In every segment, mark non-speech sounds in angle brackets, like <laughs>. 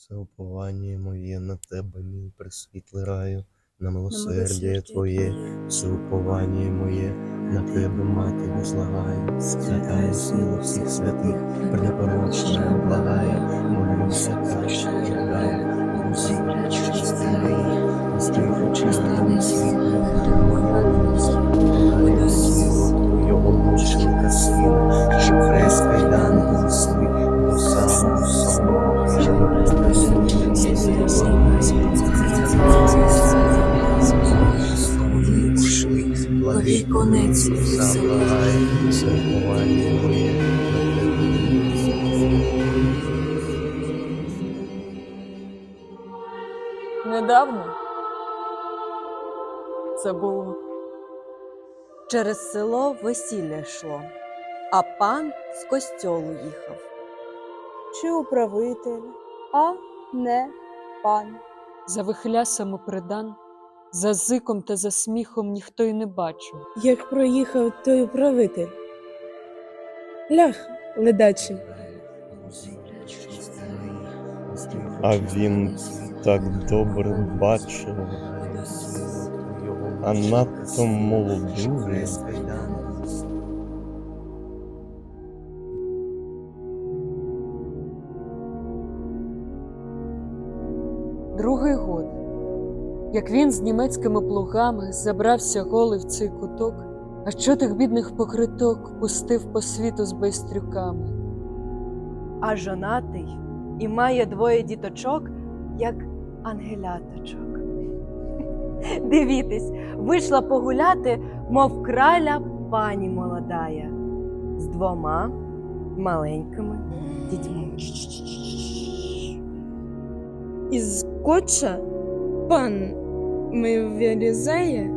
Все уповання моє на тебе, мій присвітлий раю, на милосердя Твоє, все уповання моє, на тебе, мати, возлагаю, святая сила всіх святих, пренепорочна благає, молюся, краще ожидаю, усі речі старий, стиху чистому світлу, Його мученика сина, Недавно це було. Через село весілля йшло, а пан з костьолу їхав. чи управитель, а не пан. За вихлясами придан, за зиком та за сміхом ніхто й не бачив. Як проїхав той управитель. Лях, ледачий, А він так добре бачив, а надто молодую. Другий год, як він з німецькими плугами забрався голий в цей куток, а що тих бідних покриток пустив по світу з байстрюками. А жонатий і має двоє діточок, як ангеляточок. Дивітесь, вийшла погуляти, мов краля пані молодая, з двома маленькими дітьми. із коча пан ми вилізає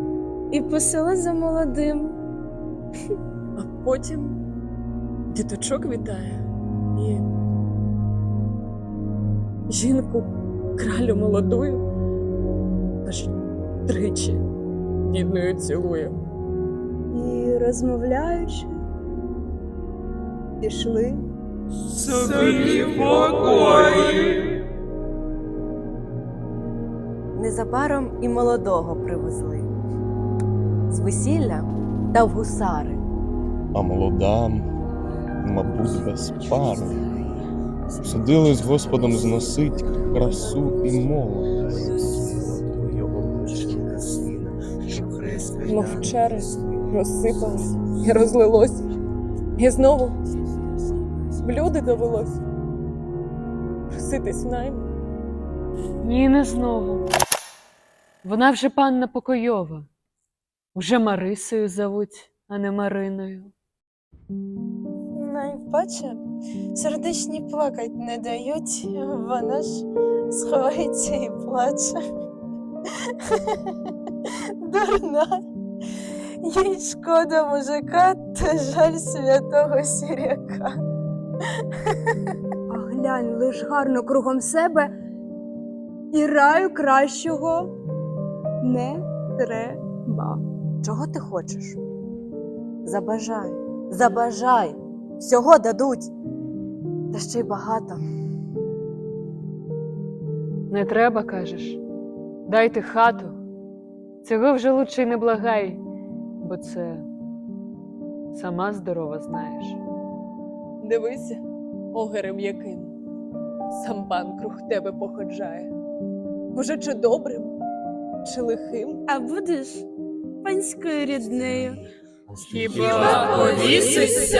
і посила за молодим. А потім діточок вітає і жінку кралю молодую аж тричі бідною цілує. І розмовляючи, пішли. собі в покої. Незабаром і молодого привезли. З весілля та в гусари. а молода, мабуть, без пари. Судили з Господом зносить красу і молодость. Мов вчора розсипалось і розлилось. І знову в люди довелось проситись в найм. Ні, не знову. Вона вже панна покойова. Уже Марисою зовуть, а не Мариною. Найпаче сердечні плакать не дають, вона ж сховається і плаче. Дурна. Їй шкода мужика та жаль святого сіряка. А глянь лиш гарно кругом себе, і раю кращого не треба. Чого ти хочеш? Забажай, забажай, всього дадуть. Та ще й багато. Не треба, кажеш. Дайте хату. Цього вже лучше й не благай, бо це сама здорова знаєш. Дивися, огерем яким. Сам пан круг тебе походжає. Може, чи добрим, чи лихим? А будеш панською ріднею. Хіба повісишся?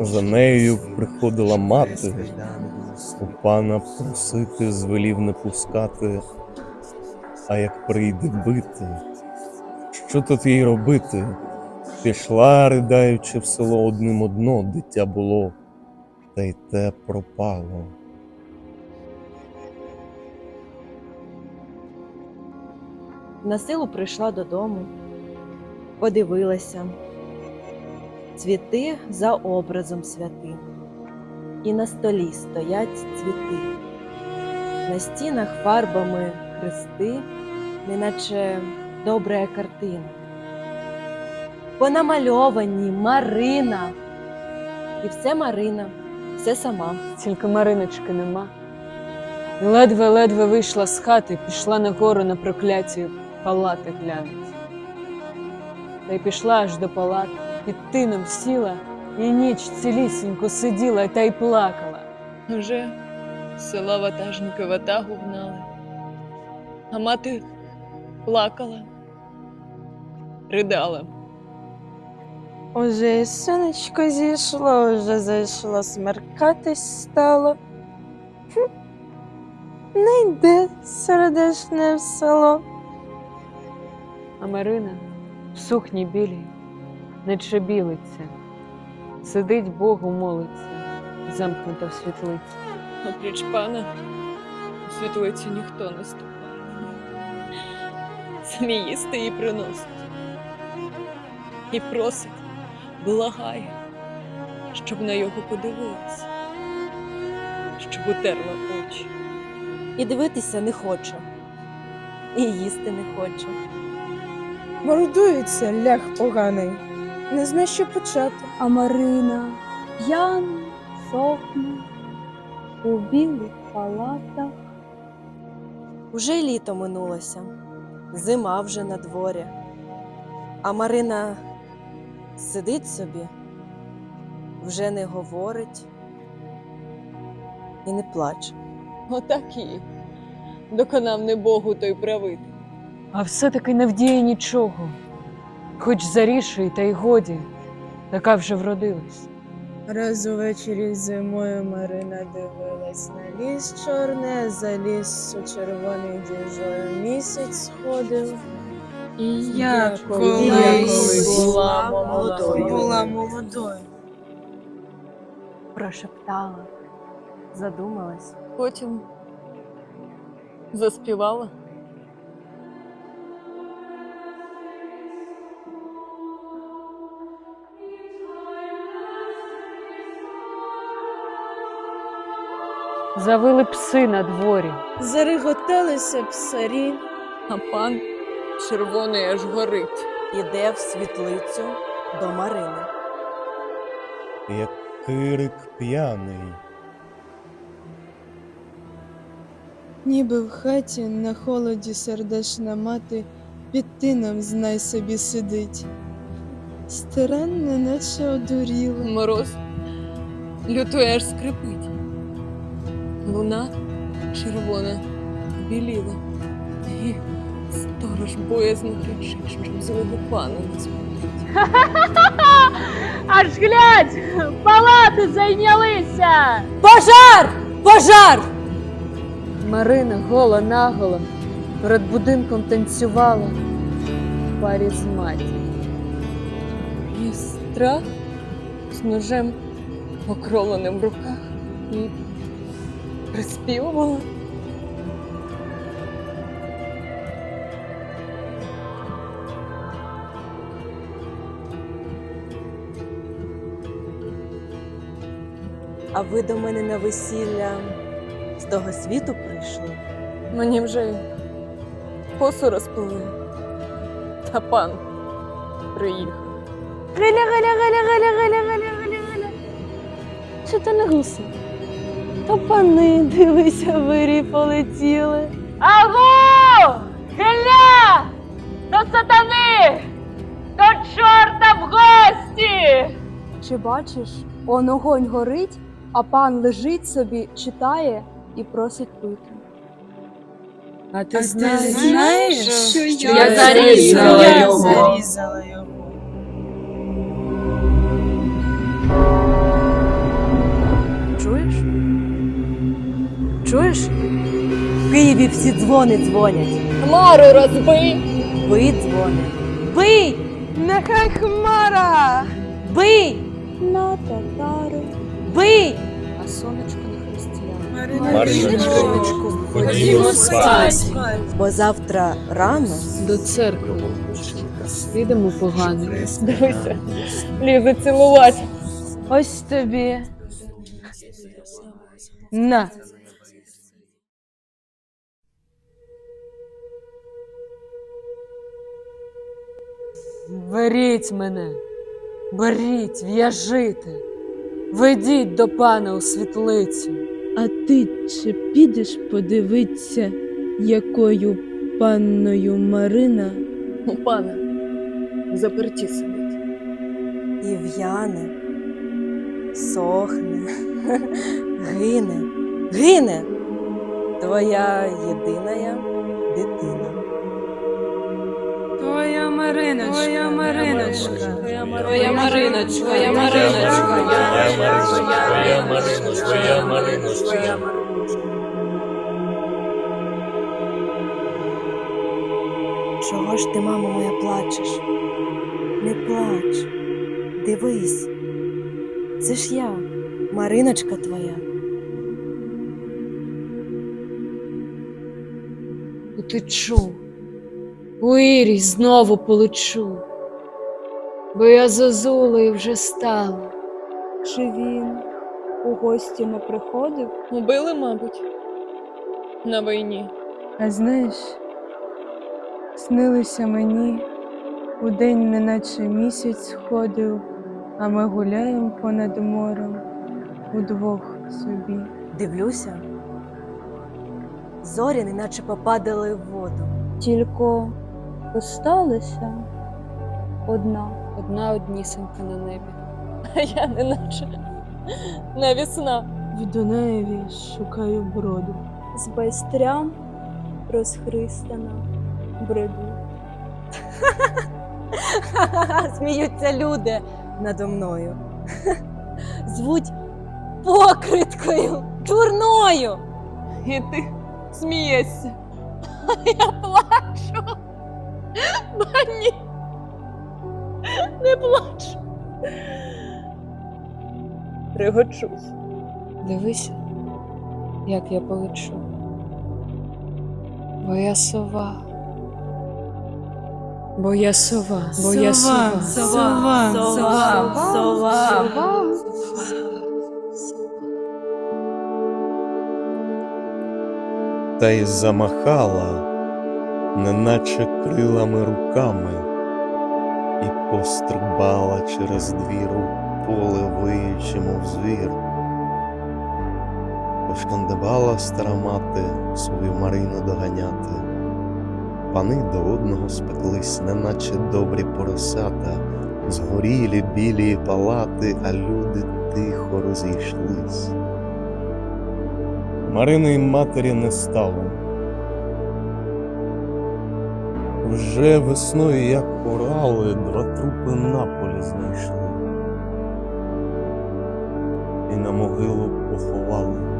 За нею приходила мати, у пана просити звелів не пускати, а як прийде бити, що тут їй робити? Пішла, придаючи в село одним одно дитя було, та й те пропало. На силу прийшла додому, подивилася. Цвіти за образом святим, і на столі стоять цвіти. На стінах фарбами хрести, неначе добра картина. Понамальовані Марина, і все Марина. все сама. Тільки Мариночки нема. Ледве-ледве вийшла з хати, пішла на гору на прокляті палати глянуть. Та й пішла аж до палат, під тином сіла, і ніч цілісіньку сиділа та й плакала. Уже села ватажники ватагу гнали, а мати плакала, ридала. Уже і сонечко зійшло, вже зайшло смеркатись стало. Хм, Не йде сердешне в село. А Марина в сукні білій не чебілиться, сидить Богу молиться, замкнута в світлиці. Опріч пана у світлицю ніхто не ступає. Самі їсти їй приносить. І просить, благає, щоб на його подивилася, щоб утерла очі. І дивитися не хоче, і їсти не хоче. Мордується ляг поганий, не знає, що почати. А Марина п'яна, сохне у білих палатах. Уже й літо минулося, зима вже на дворі. А Марина сидить собі, вже не говорить і не плаче. Отак їй доконав не Богу той правитель. А все-таки не вдіє нічого, хоч зарішуй, та й годі, така вже вродилась. Раз увечері зимою Марина дивилась на ліс чорне, за лісу червоний діжою місяць сходив. І я колись була молодою. була молодою. Прошептала, задумалась. Потім заспівала. Завили пси на дворі, Зареготалися псарі, А пан червоний аж горить. Іде в світлицю до Марини. як кирик п'яний. ніби в хаті на холоді сердешна мати під тином знай собі сидить. Старанне, наче одуріла. Мороз лютує аж скрипить. Луна червона біліла. І сторож боязно кричить, щоб злого пана не збудить. <laughs> Аж глядь, палати зайнялися. Пожар! Пожар! Марина гола наголо перед будинком танцювала в парі з матір'ю. І страх з ножем покроленим в руках і приспівувала. А ви до мене на весілля з того світу прийшли? Мені вже й косу розпили. Та пан приїхав. Галя, галя, галя, галя, галя, галя, галя, галя. Що ти не гуси? Та пани, дивися, вирі полетіли. Аго! Геля! До сатани! До чорта в гості! Чи бачиш, он огонь горить, а пан лежить собі, читає і просить пити. А ти знаєш, що я зарізала його? Чуєш? В Києві всі дзвони дзвонять. Хмару розбий! Бий дзвонять. Бий! Нехай хмара! Бий! На татари. Бий! А сонечко на християн. Мариночко, ходімо спать. Бо завтра рано До церкви. Підемо погано. Дивися, лізе цілувати. Ось тобі. На. Беріть мене, беріть, в'яжите, Ведіть до пана у світлицю. А ти чи підеш подивитися, якою панною Марина У пана в заперті сидить. І в'яне, сохне, <laughs> гине, гине. Твоя єдина дитина. Твоя Мариночка, твоя Мариночка, Твоя Мариночка, твоя Мариночка. Твоя Марина, твоя Марина, твоя Чого ж ти, мамо моя, плачеш? Не плач, дивись. Це ж я, Мариночка твоя. Утечу. У Ірій знову полечу. Бо я зозулею вже стала. Чи він у гості не приходив? Убили, мабуть, на війні. А знаєш, снилося мені, у день неначе місяць сходив, а ми гуляємо понад морем удвох собі. Дивлюся. Зорі неначе попадали в воду. Тільки осталася одна. Одна однісенька на небі. А я неначе навісна. В Дунаєві шукаю броду. З байстрям розхристана бреду. Сміються люди надо мною. <laughs> Звуть покриткою, дурною. І ти смієшся. А <laughs> я плачу. Ба ні. Не плачу. Регочусь. Дивися, як я полечу. Бо я сова. Бо я сова, бо я сова. сова, Сова, сова. та й замахала, неначе крилами руками, і пострибала через двір поле виючи, мов звір. Пошкандибала стара мати свою Марину доганяти. Пани до одного спеклись, неначе добрі поросята, згорілі білі палати, а люди тихо розійшлись. Марини матері не стало. Вже весною, як орали, два трупи на полі знайшли. І на могилу поховали.